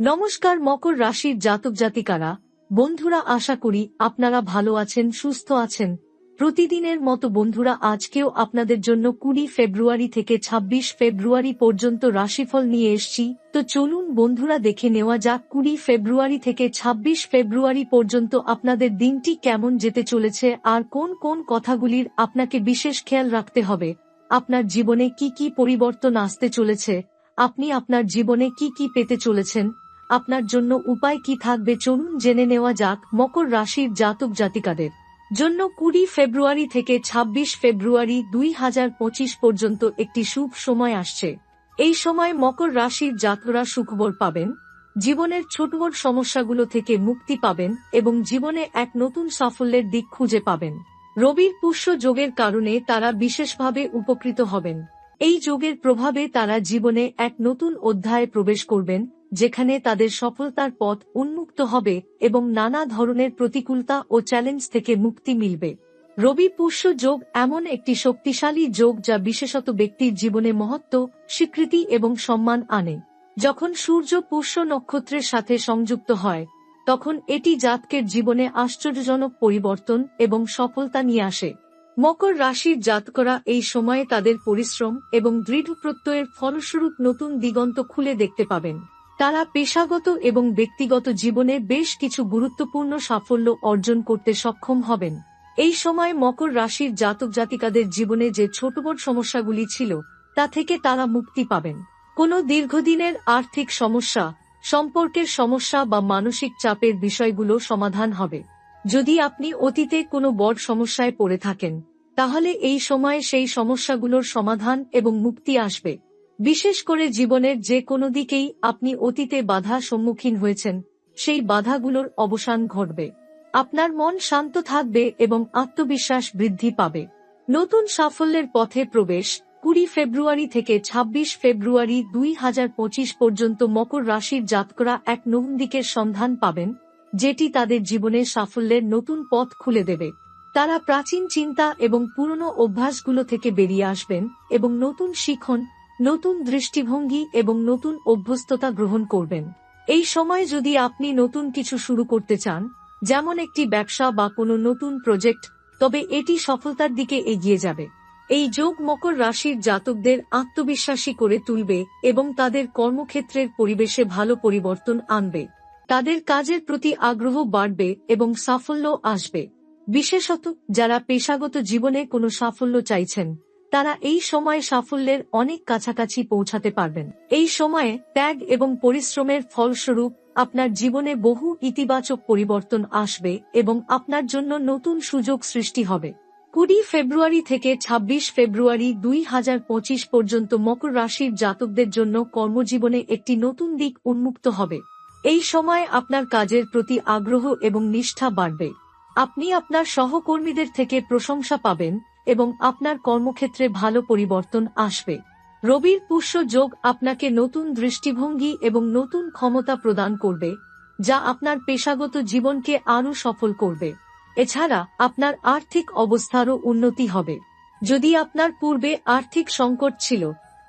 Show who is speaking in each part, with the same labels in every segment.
Speaker 1: নমস্কার, মকর রাশির জাতক জাতিকারা। বন্ধুরা, আশা করি আপনারা ভালো আছেন, সুস্থ আছেন। প্রতিদিনের মতো বন্ধুরা, আজকেও আপনাদের জন্য কুড়ি ফেব্রুয়ারি থেকে ২৬ ফেব্রুয়ারি পর্যন্ত রাশিফল নিয়ে এসছি। তো চলুন বন্ধুরা, দেখে নেওয়া যাক কুড়ি ফেব্রুয়ারি থেকে ২৬ ফেব্রুয়ারি পর্যন্ত আপনাদের দিনটি কেমন যেতে চলেছে আর কোন কোন কথাগুলির আপনাকে বিশেষ খেয়াল রাখতে হবে। আপনার জীবনে কি কি পরিবর্তন আসতে চলেছে? আপনি আপনার জীবনে কি কি পেতে চলেছেন? আপনার জন্য উপায় কি থাকবে চলুন জেনে নেওয়া যাক মকর রাশির জাতক জাতিকাদের জন্য কুড়ি ফেব্রুয়ারি থেকে ২৬ ফেব্রুয়ারি দুই হাজার পঁচিশ পর্যন্ত একটি শুভ সময় আসছে। এই সময় মকর রাশির জাতকরা সুখবর পাবেন, জীবনের ছোট বড় সমস্যাগুলো থেকে মুক্তি পাবেন এবং জীবনে এক নতুন সাফল্যের দিক খুঁজে পাবেন। রবির পুষ্য যোগের কারণে তারা বিশেষভাবে উপকৃত হবেন। এই যোগের প্রভাবে তারা জীবনে এক নতুন অধ্যায়ে প্রবেশ করবেন যেখানে তাদের সফলতার পথ উন্মুক্ত হবে এবং নানা ধরনের প্রতিকূলতা ও চ্যালেঞ্জ থেকে মুক্তি মিলবে। রবি পুষ্য যোগ এমন একটি শক্তিশালী যোগ যা বিশেষত ব্যক্তির জীবনে মহত্ব, স্বীকৃতি এবং সম্মান আনে। যখন সূর্য পুষ্য নক্ষত্রের সাথে সংযুক্ত হয়, তখন এটি জাতকের জীবনে আশ্চর্যজনক পরিবর্তন এবং সফলতা নিয়ে আসে। মকর রাশির জাতকরা এই সময়ে তাদের পরিশ্রম এবং দৃঢ় প্রত্যয়ের ফলস্বরূপ নতুন দিগন্ত খুলে দেখতে পাবেন। তারা পেশাগত এবং ব্যক্তিগত জীবনে বেশ কিছু গুরুত্বপূর্ণ সাফল্য অর্জন করতে সক্ষম হবেন। এই সময় মকর রাশির জাতক জাতিকাদের জীবনে যে ছোট বড় সমস্যাগুলি ছিল, তা থেকে তারা মুক্তি পাবেন। কোনো দীর্ঘদিনের আর্থিক সমস্যা, সম্পর্কের সমস্যা বা মানসিক চাপের বিষয়গুলো সমাধান হবে। যদি আপনি অতীতে কোনো বড় সমস্যায় পড়ে থাকেন, তাহলে এই সময়ে সেই সমস্যাগুলোর সমাধান এবং মুক্তি আসবে। বিশেষ করে জীবনের যে কোনো দিকেই আপনি অতীতে বাধা সম্মুখীন হয়েছেন, সেই বাধাগুলোর অবসান ঘটবে। আপনার মন শান্ত থাকবে এবং আত্মবিশ্বাস বৃদ্ধি পাবে। নতুন সাফল্যের পথে প্রবেশ, কুড়ি ফেব্রুয়ারি থেকে ২৬ ফেব্রুয়ারি দুই হাজার পঁচিশ পর্যন্ত মকর রাশির জাতকরা এক নতুন দিকের সন্ধান পাবেন, যেটি তাদের জীবনে সাফল্যের নতুন পথ খুলে দেবে। তারা প্রাচীন চিন্তা এবং পুরনো অভ্যাসগুলো থেকে বেরিয়ে আসবেন এবং নতুন শিখন নতুন দৃষ্টিভঙ্গি এবং নতুন অভ্যস্ততা গ্রহণ করবেন। এই সময় যদি আপনি নতুন কিছু শুরু করতে চান, যেমন একটি ব্যবসা বা কোনো নতুন প্রজেক্ট, তবে এটি সফলতার দিকে এগিয়ে যাবে। এই যোগ মকর রাশির জাতকদের আত্মবিশ্বাসী করে তুলবে এবং তাদের কর্মক্ষেত্রের পরিবেশে ভালো পরিবর্তন আনবে। তাদের কাজের প্রতি আগ্রহ বাড়বে এবং সাফল্য আসবে। বিশেষত যারা পেশাগত জীবনে কোনো সাফল্য চাইছেন তারা এই সময় সাফল্যের অনেক কাছাকাছি পৌঁছাতে পারবেন। এই সময়ে ত্যাগ এবং পরিশ্রমের ফলস্বরূপ আপনার জীবনে বহু ইতিবাচক পরিবর্তন আসবে এবং আপনার জন্য নতুন সুযোগ সৃষ্টি হবে। কুড়ি ফেব্রুয়ারি থেকে ২৬ ফেব্রুয়ারি দুই হাজার পঁচিশ পর্যন্ত মকর রাশির জাতকদের জন্য কর্মজীবনে একটি নতুন দিক উন্মুক্ত হবে। এই সময় আপনার কাজের প্রতি আগ্রহ এবং নিষ্ঠা বাড়বে। আপনি আপনার সহকর্মীদের থেকে প্রশংসা পাবেন এবং আপনার কর্মক্ষেত্রে ভালো পরিবর্তন আসবে। রবির পুষ্য যোগ আপনাকে নতুন দৃষ্টিভঙ্গি এবং নতুন ক্ষমতা প্রদান করবে, যা আপনার পেশাগত জীবনকে আরও সফল করবে। এছাড়া, আপনার আর্থিক অবস্থারও উন্নতি হবে। যদি আপনার পূর্বে আর্থিক সংকট ছিল,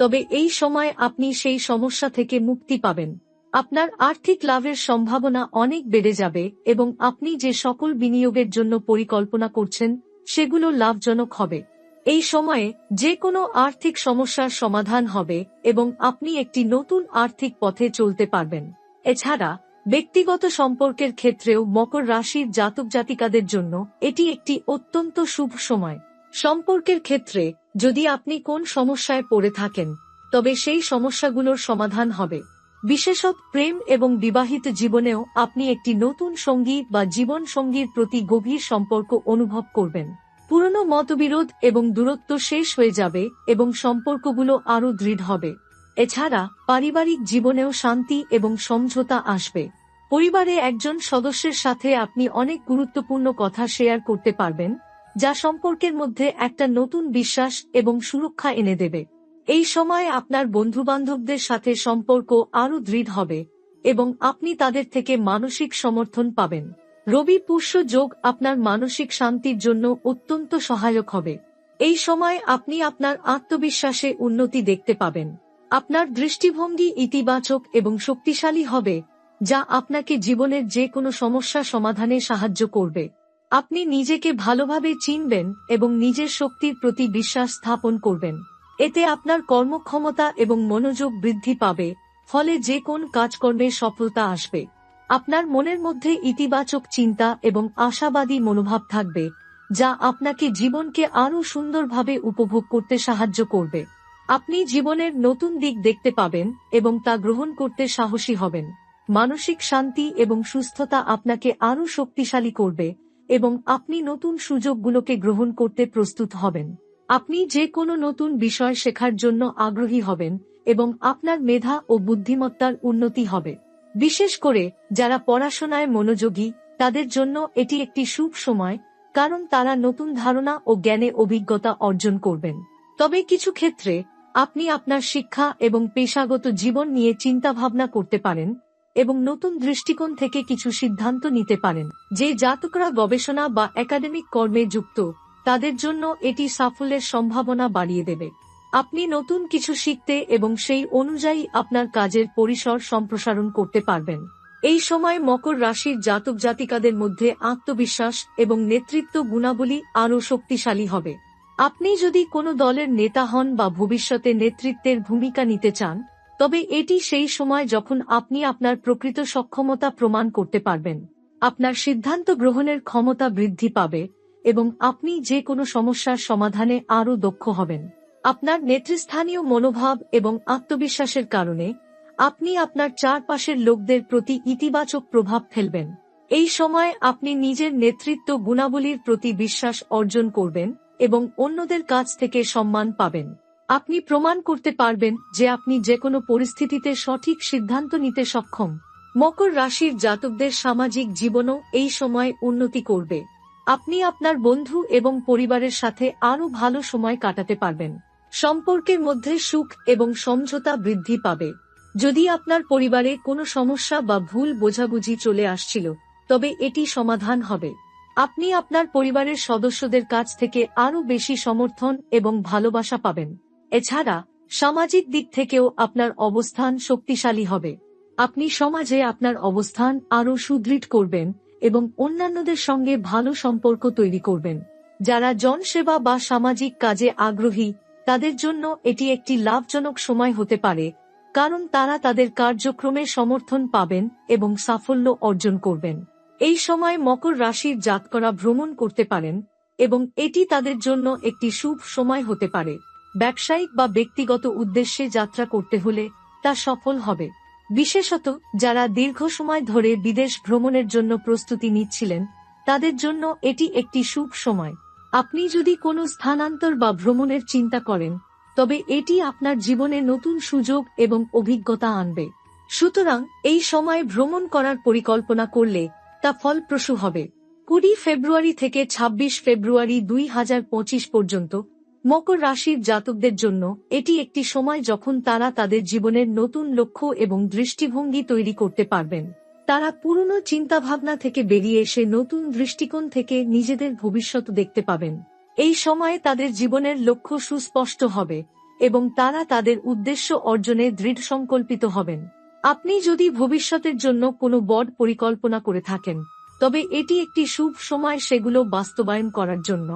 Speaker 1: তবে এই সময় আপনি সেই সমস্যা থেকে মুক্তি পাবেন। আপনার আর্থিক লাভের সম্ভাবনা অনেক বেড়ে যাবে এবং আপনি যে সকল বিনিয়োগের জন্য পরিকল্পনা করছেন সেগুলো লাভজনক হবে। এই সময়ে যে কোনো আর্থিক সমস্যার সমাধান হবে এবং আপনি একটি নতুন আর্থিক পথে চলতে পারবেন। এছাড়া, ব্যক্তিগত সম্পর্কের ক্ষেত্রেও মকর রাশির জাতক জাতিকাদের জন্য এটি একটি অত্যন্ত শুভ সময়। সম্পর্কের ক্ষেত্রে যদি আপনি কোন সমস্যায় পড়ে থাকেন, তবে সেই সমস্যাগুলোর সমাধান হবে। বিশেষত প্রেম এবং বিবাহিত জীবনেও আপনি একটি নতুন সঙ্গী বা জীবন সঙ্গীর প্রতি গভীর সম্পর্ক অনুভব করবেন। পুরনো মতবিরোধ এবং দূরত্ব শেষ হয়ে যাবে এবং সম্পর্কগুলো আরও দৃঢ় হবে। এছাড়া পারিবারিক জীবনেও শান্তি এবং সমঝোতা আসবে। পরিবারে একজন সদস্যের সাথে আপনি অনেক গুরুত্বপূর্ণ কথা শেয়ার করতে পারবেন, যা সম্পর্কের মধ্যে একটা নতুন বিশ্বাস এবং সুরক্ষা এনে দেবে। এই সময় আপনার বন্ধুবান্ধবদের সাথে সম্পর্ক আরও দৃঢ় হবে, এবং আপনি তাদের থেকে মানসিক সমর্থন পাবেন। রবি পুষ্য যোগ আপনার মানসিক শান্তির জন্য অত্যন্ত সহায়ক হবে। এই সময় আপনি আপনার আত্মবিশ্বাসে উন্নতি দেখতে পাবেন। আপনার দৃষ্টিভঙ্গি ইতিবাচক এবং শক্তিশালী হবে, যা আপনাকে জীবনের যে কোনো সমস্যা সমাধানে সাহায্য করবে। আপনি নিজেকে ভালোভাবে চিনবেন এবং নিজের শক্তির প্রতি বিশ্বাস স্থাপন করবেন। এতে আপনার কর্মক্ষমতা এবং মনোযোগ বৃদ্ধি পাবে, ফলে যে কোন কাজকর্মে সফলতা আসবে। আপনার মনের মধ্যে ইতিবাচক চিন্তা এবং আশাবাদী মনোভাব থাকবে, যা আপনাকে জীবনকে আরও সুন্দরভাবে উপভোগ করতে সাহায্য করবে। আপনি জীবনের নতুন দিক দেখতে পাবেন এবং তা গ্রহণ করতে সাহসী হবেন। মানসিক শান্তি এবং সুস্থতা আপনাকে আরও শক্তিশালী করবে এবং আপনি নতুন সুযোগগুলোকে গ্রহণ করতে প্রস্তুত হবেন। আপনি যে কোনো নতুন বিষয় শেখার জন্য আগ্রহী হবেন এবং আপনার মেধা ও বুদ্ধিমত্তার উন্নতি হবে। বিশেষ করে যারা পড়াশোনায় মনোযোগী, তাদের জন্য এটি একটি শুভ সময়, কারণ তারা নতুন ধারণা ও জ্ঞানে অভিজ্ঞতা অর্জন করবেন। তবে কিছু ক্ষেত্রে, আপনি আপনার শিক্ষা এবং পেশাগত জীবন নিয়ে চিন্তাভাবনা করতে পারেন এবং নতুন দৃষ্টিকোণ থেকে কিছু সিদ্ধান্ত নিতে পারেন, যে জাতকরা গবেষণা বা একাডেমিক কর্মে যুক্ত। তাদের জন্য এটি সাফল্যের সম্ভাবনা বাড়িয়ে দেবে। আপনি নতুন কিছু শিখতে এবং সেই অনুযায়ী আপনার কাজের পরিসর সম্প্রসারণ করতে পারবেন। এই সময় মকর রাশির জাতক জাতিকাদের মধ্যে আত্মবিশ্বাস এবং নেতৃত্ব গুণাবলী আরও শক্তিশালী হবে। আপনি যদি কোনো দলের নেতা হন বা ভবিষ্যতে নেতৃত্বের ভূমিকা নিতে চান, তবে এটি সেই সময় যখন আপনি আপনার প্রকৃত সক্ষমতা প্রমাণ করতে পারবেন। আপনার সিদ্ধান্ত গ্রহণের ক্ষমতা বৃদ্ধি পাবে এবং আপনি যে কোনো সমস্যার সমাধানে আরও দক্ষ হবেন। আপনার নেতৃস্থানীয় মনোভাব এবং আত্মবিশ্বাসের কারণে আপনি আপনার চারপাশের লোকদের প্রতি ইতিবাচক প্রভাব ফেলবেন। এই সময় আপনি নিজের নেতৃত্ব গুণাবলীর প্রতি বিশ্বাস অর্জন করবেন এবং অন্যদের কাছ থেকে সম্মান পাবেন। আপনি প্রমাণ করতে পারবেন যে আপনি যে কোনো পরিস্থিতিতে সঠিক সিদ্ধান্ত নিতে সক্ষম। মকর রাশির জাতকদের সামাজিক জীবনও এই সময় উন্নতি করবে। আপনি আপনার বন্ধু এবং পরিবারের সাথে আরও ভালো সময় কাটাতে পারবেন। সম্পর্কের মধ্যে সুখ এবং সমঝোতা বৃদ্ধি পাবে। যদি আপনার পরিবারে কোনো সমস্যা বা ভুল বোঝাবুঝি চলে আসছিল, তবে এটি সমাধান হবে। আপনি আপনার পরিবারের সদস্যদের কাছ থেকে আরও বেশি সমর্থন এবং ভালোবাসা পাবেন। এছাড়া, সামাজিক দিক থেকেও আপনার অবস্থান শক্তিশালী হবে। আপনি সমাজে আপনার অবস্থান আরও সুদৃঢ় করবেন এবং অন্যান্যদের সঙ্গে ভালো সম্পর্ক তৈরি করবেন। যারা জনসেবা বা সামাজিক কাজে আগ্রহী, তাদের জন্য এটি একটি লাভজনক সময় হতে পারে, কারণ তারা তাদের কার্যক্রমে সমর্থন পাবেন এবং সাফল্য অর্জন করবেন। এই সময় মকর রাশির জাতকরা ভ্রমণ করতে পারেন এবং এটি তাদের জন্য একটি শুভ সময় হতে পারে। ব্যবসায়িক বা ব্যক্তিগত উদ্দেশ্যে যাত্রা করতে হলে তা সফল হবে। বিশেষত যারা দীর্ঘ সময় ধরে বিদেশ ভ্রমণের জন্য প্রস্তুতি নিচ্ছিলেন, তাদের জন্য এটি একটি শুভ সময়। আপনি যদি কোনো স্থানান্তর বা ভ্রমণের চিন্তা করেন, তবে এটি আপনার জীবনে নতুন সুযোগ এবং অভিজ্ঞতা আনবে। সুতরাং এই সময় ভ্রমণ করার পরিকল্পনা করলে তা ফলপ্রসূ হবে। কুড়ি ফেব্রুয়ারি থেকে ২৬ ফেব্রুয়ারি দুই হাজার পঁচিশ পর্যন্ত মকর রাশির জাতকদের জন্য, এটি একটি সময় যখন তারা তাদের জীবনের নতুন লক্ষ্য এবং দৃষ্টিভঙ্গি তৈরি করতে পারবেন। তারা পুরনো চিন্তাভাবনা থেকে বেরিয়ে এসে নতুন দৃষ্টিকোণ থেকে নিজেদের ভবিষ্যৎ দেখতে পাবেন। এই সময়ে তাদের জীবনের লক্ষ্য সুস্পষ্ট হবে এবং তারা তাদের উদ্দেশ্য অর্জনে দৃঢ় সংকল্পিত হবেন। আপনি যদি ভবিষ্যতের জন্য কোনো বড় পরিকল্পনা করে থাকেন, তবে এটি একটি শুভ সময় সেগুলো বাস্তবায়ন করার জন্য।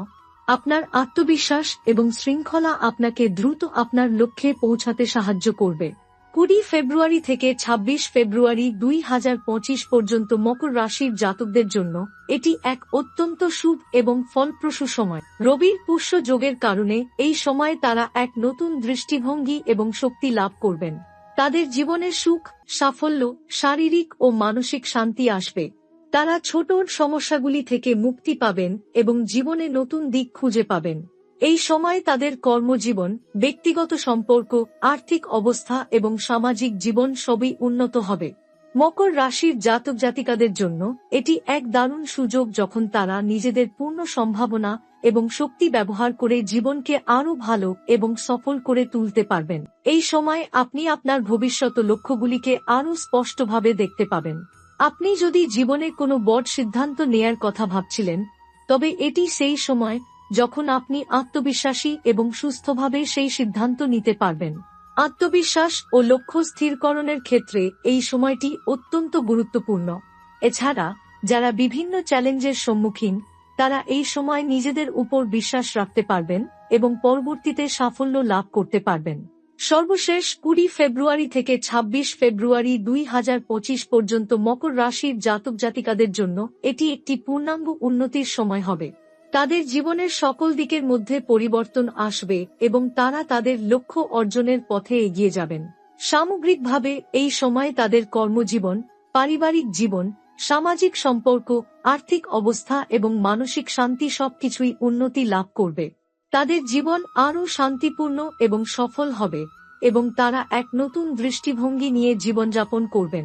Speaker 1: আপনার আত্মবিশ্বাস এবং শৃঙ্খলা আপনাকে দ্রুত আপনার লক্ষ্যে পৌঁছাতে সাহায্য করবে। কুড়ি ফেব্রুয়ারি থেকে ২৬ ফেব্রুয়ারি দুই হাজার পঁচিশ পর্যন্ত মকর রাশির জাতকদের জন্য এটি এক অত্যন্ত শুভ এবং ফলপ্রসূ সময়। রবির পুষ্য যোগের কারণে এই সময়ে তারা এক নতুন দৃষ্টিভঙ্গি এবং শক্তি লাভ করবেন। তাদের জীবনের সুখ, সাফল্য, শারীরিক ও মানসিক শান্তি আসবে। তারা ছোট সমস্যাগুলি থেকে মুক্তি পাবেন এবং জীবনে নতুন দিক খুঁজে পাবেন। এই সময় তাদের কর্মজীবন, ব্যক্তিগত সম্পর্ক, আর্থিক অবস্থা এবং সামাজিক জীবন সবই উন্নত হবে। মকর রাশির জাতক জাতিকাদের জন্য এটি এক দারুণ সুযোগ যখন তারা নিজেদের পূর্ণ সম্ভাবনা এবং শক্তি ব্যবহার করে জীবনকে আরও ভালো এবং সফল করে তুলতে পারবেন। এই সময় আপনি আপনার ভবিষ্যৎ লক্ষ্যগুলিকে আরও স্পষ্টভাবে দেখতে পাবেন। আপনি যদি জীবনে কোনো বড় সিদ্ধান্ত নেয়ার কথা ভাবছিলেন, তবে এটি সেই সময় যখন আপনি আত্মবিশ্বাসী এবং সুস্থভাবে সেই সিদ্ধান্ত নিতে পারবেন। আত্মবিশ্বাস ও লক্ষ্য স্থিরকরণের ক্ষেত্রে এই সময়টি অত্যন্ত গুরুত্বপূর্ণ। এছাড়া, যারা বিভিন্ন চ্যালেঞ্জের সম্মুখীন, তারা এই সময় নিজেদের উপর বিশ্বাস রাখতে পারবেন এবং পরবর্তীতে সাফল্য লাভ করতে পারবেন। সর্বশেষ কুড়ি ফেব্রুয়ারি থেকে ২৬ ফেব্রুয়ারি দুই হাজার পঁচিশ পর্যন্ত মকর রাশির জাতক জাতিকাদের জন্য এটি একটি পূর্ণাঙ্গ উন্নতির সময় হবে। তাদের জীবনের সকল দিকের মধ্যে পরিবর্তন আসবে এবং তারা তাদের লক্ষ্য অর্জনের পথে এগিয়ে যাবেন। সামগ্রিকভাবে, এই সময় তাদের কর্মজীবন, পারিবারিক জীবন, সামাজিক সম্পর্ক, আর্থিক অবস্থা এবং মানসিক শান্তি সবকিছুই উন্নতি লাভ করবে। তাদের জীবন আরও শান্তিপূর্ণ এবং সফল হবে, এবং তারা এক নতুন দৃষ্টিভঙ্গি নিয়ে জীবনযাপন করবেন।